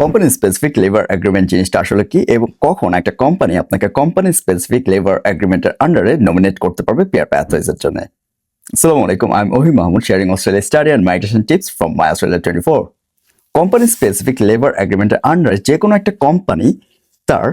Company specific labour agreement জিনিসটা আসলে কি এবং কখন একটা কোম্পানি আপনাকে কোম্পানি স্পেসিফিক লেবার এগ্রিমেন্টের আন্ডারে নমিনেট করতে পারবে পেয়ার প্যাথওয়েজের জন্য। আসসালামু আলাইকুম I am Ohi Mahmud sharing Australia study and migration tips from my Australia twenty four company specific labour এগ্রিমেন্টের আন্ডারে যে কোনো একটা কোম্পানি তার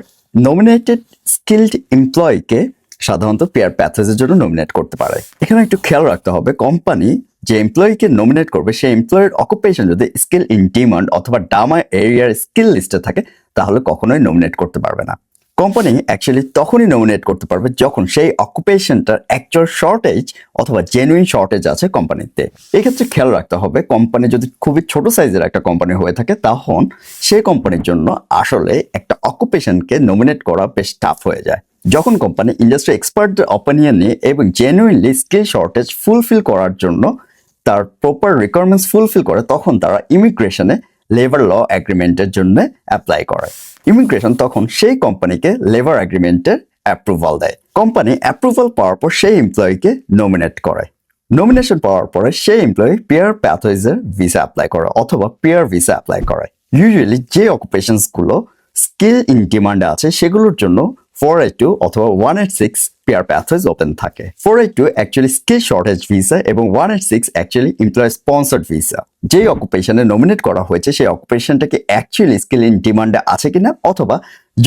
নমিনেটেড স্কিল্ড এমপ্লয়িকে সাধারণত পেয়ার প্যাথেজের জন্য নমিনেট করতে পারে। এখানে একটু খেয়াল রাখতে হবে কোম্পানি যে এমপ্লয়িকে নমিনেট করবে, সেই এমপ্লয়ের অকুপেশন যদি স্কিল ইন ডিমান্ড অথবা ডামা এরিয়ার স্কিল লিস্টে থাকে, তাহলে কখনোই নমিনেট করতে পারবে না। কোম্পানি অ্যাকচুয়ালি তখনই নমিনেট করতে পারবে যখন সেই অকুপেশনটার অ্যাকচুয়াল শর্টেজ অথবা জেনুইন শর্টেজ আছে কোম্পানিতে এক্ষেত্রে খেয়াল রাখতে হবে কোম্পানি যদি খুবই ছোট সাইজের একটা কোম্পানি হয়ে থাকে, তখন সেই কোম্পানির জন্য আসলে একটা অকুপেশনকে নমিনেট করা বেশ টাফ হয়ে যায়। যখন কোম্পানি ইন্ডাস্ট্রি এক্সপার্টদের অপিনিয়ন নিয়ে এবং জেনুইনলি স্কিল শর্টেজ ফুলফিল করার জন্য তার প্রপার রিকোয়ারমেন্টস ফুলফিল করে, তখন তারা ইমিগ্রেশনে লেবার ল এগ্রিমেন্টের জন্য অ্যাপ্লাই করে। ইমিগ্রেশন তখন সেই কোম্পানিকে লেবার এগ্রিমেন্টের অ্যাপ্রুভাল দেয়। কোম্পানি অ্যাপ্রুভাল পাওয়ার পর সেই এমপ্লয়িকে নমিনেট করে। নমিনেশন পাওয়ার পরে সেই এমপ্লয়ি পেয়ার প্যাথওয়েজের ভিসা অ্যাপ্লাই করে অথবা পেয়ার ভিসা অ্যাপ্লাই করে। ইউজুয়ালি যে অকুপেশনসগুলো স্কিল ইন ডিমান্ডে আছে, সেগুলোর জন্য ফোর এইট টু অথবা one eight six PR pathways open থাকে। Four eight two actually skill shortage visa এবং one eight six actually sponsored visa যেই অকুপেশনে নমিনেট করা হয়েছে, সেই অকুপেশনটাকে অ্যাকচুয়ালি স্কিল ইন ডিমান্ডে আছে কিনা অথবা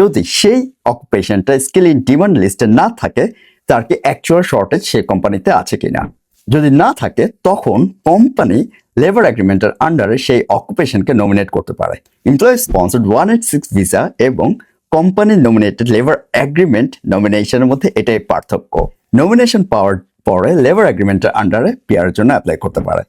যদি সেই অকুপেশনটা স্কিল ইন ডিমান্ড লিস্টে না থাকে, তার কি অ্যাকচুয়াল শর্টেজ সেই কোম্পানিতে আছে কিনা? যদি না থাকে, তখন কোম্পানি লেবার এগ্রিমেন্টের আন্ডারে সেই অকুপেশনকে নমিনেট করতে পারে। Employ sponsored one eight six visa এবং কোম্পানি নমিনেটেড লেবার এগ্রিমেন্ট নমিনেশনের মধ্যে এটাই পার্থক্য। নমিনেশন পাওয়ার পরে লেবার এগ্রিমেন্টের আন্ডারে পেয়ার জন্য অ্যাপ্লাই করতে পারে।